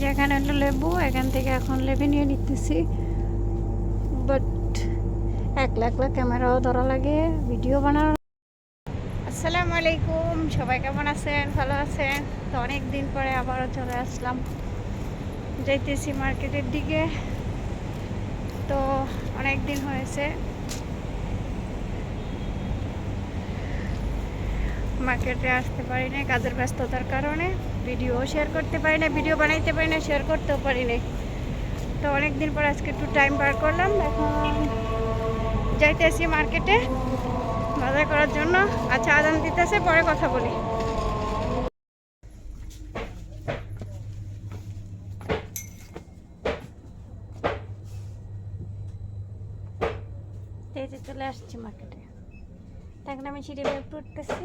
যে এখানে লেবু, এখান থেকে এখন লেবু নিয়ে নিতেছি। বাট একলা একলা ক্যামেরাও ধরা লাগে ভিডিও বানানো আসসালামু আলাইকুম, সবাই কেমন আছেন? ভালো আছেন? তো অনেক দিন পরে আবারও চলে আসলাম। যাইতেছি মার্কেটের দিকে। তো অনেক দিন হয়েছে মার্কেটে আসতে পারি না কাজের ব্যস্ততার কারণে। ভিডিও শেয়ার করতে পারি না ভিডিও বানাইতে পারি না শেয়ার করতেও পারি না তো অনেক দিন পর আজকে একটু টাইম বার করলাম, এখন যাইতেছি মার্কেটে বাজার করার জন্য। আচ্ছা আদান দিতেছে, পরে কথা বলি। চলে আসছি মার্কেটে এখন আমি সিঁড়ি বেয়ে উঠতেছি।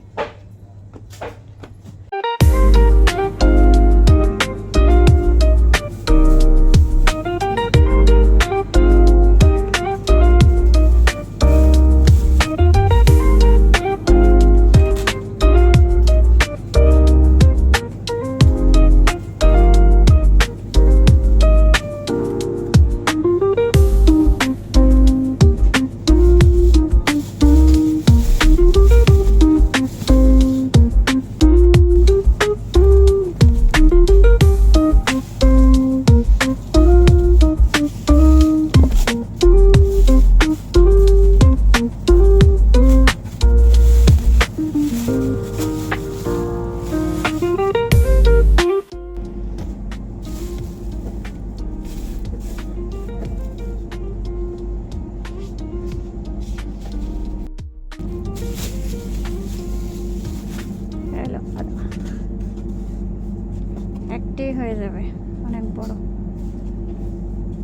একটি হয়ে যাবে। অনেক বড়।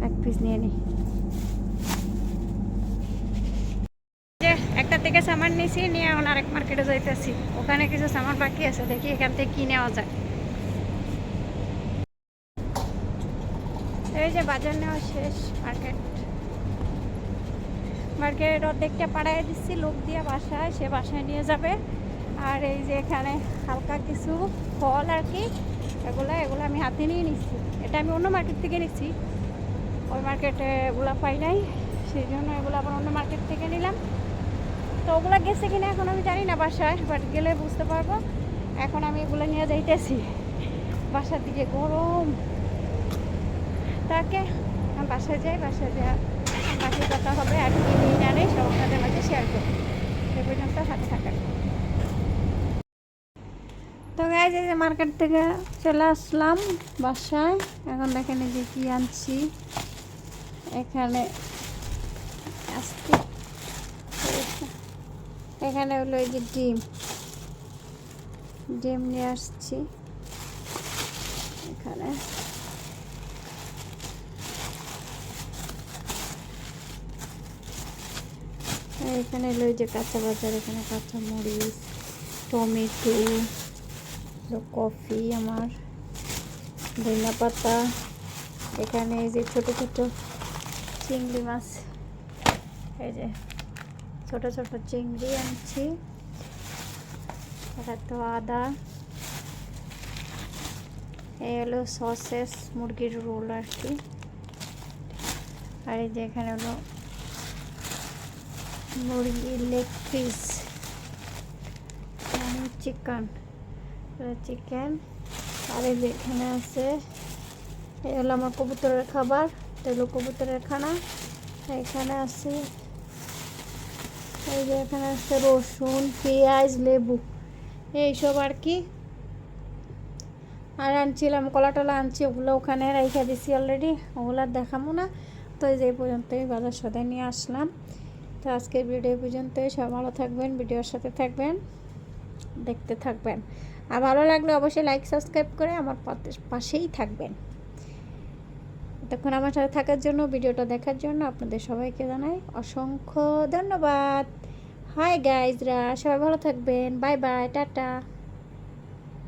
এক পিস নিয়ে নিই একটা থেকে সামান নিয়েছি নিয়ে এখন আরেক মার্কেটে যাইতেছি। ওখানে কিছু সামান বাকি আছে, দেখি এখান থেকে কি নেওয়া যায়। এই যে বাজার নেওয়া শেষ মার্কেট মার্কেট অর্ধেকটা পাড়ায় দিচ্ছি লোক দিয়ে বাসায়, সে বাসায় নিয়ে যাবে। আর এই যে এখানে হালকা কিছু ফল আর কি। এগুলো এগুলো আমি হাতে নিয়ে নিচ্ছি। এটা আমি অন্য মার্কেট থেকে নিচ্ছি। ওই মার্কেটে এগুলো পাই নাই, সেই জন্য এগুলো আবার অন্য মার্কেট থেকে নিলাম। তো ওগুলো গেছে কিনা এখন আমি জানি না বাসায় বাট গেলে বুঝতে পারব। এখন আমি এগুলো নিয়ে যাইতেছি। বাসার দিকে গরম। তাকে বাসায় যাই, বাসায় যা বাকি কথা হবে আর কি নিয়ে জানি সব আপনাদের মাঝে শেয়ার করব। সে পর্যন্ত সাথে থাকার। তো গাইজ যে মার্কেট থেকে চলে আসলাম বাসায়। এখন দেখেন এই যে কি আনছি। এখানে আসছি এখানে হলো এই যে ডিম। ডিম নিয়ে আসছি। এখানে। এখানে হলো এই যে কাঁচা বাজার, এখানে কাঁচা মরিচ টমেটো কফি, আমার ধনিয়া পাতা, এখানে এই যে ছোট ছোট চিংড়ি মাছ, এই যে ছোট ছোট চিংড়ি আনছি এটা তো আদা, এই হলো সসেস মুরগির রোল আর কি, আর এই যে এখানে হলো মুরগির লেগ পিস চিকেন। চিকেন আর এই এখানে আছে, এই হলো আমার কবুতরের খাবার হলো কবুতরের খানা। এখানে আছে, এই যে এখানে আছে রসুন, পেঁয়াজ, লেবু, এইসব আর কি। আর আনছিলাম কলা টলা আনছি, ওগুলো ওখানে রেখে দিছি অলরেডি ওগুলো আর দেখাবো না। তো যে পর্যন্তই, বাজার সদাই নিয়ে আসলাম। তো আজকের ভিডিও পর্যন্তই সব ভালো থাকবেন, ভিডিওর সাথে থাকবেন, দেখতে থাকবেন। আর ভালো লাগলে অবশ্যই লাইক সাবস্ক্রাইব করে আমার পাশেই থাকবেন। এতক্ষণ আমার সাথে থাকার জন্য, ভিডিওটা দেখার জন্য আপনাদের সবাইকে জানাই অসংখ্য ধন্যবাদ। হাই গাইজরা সবাই ভালো থাকবেন। Bye bye tata.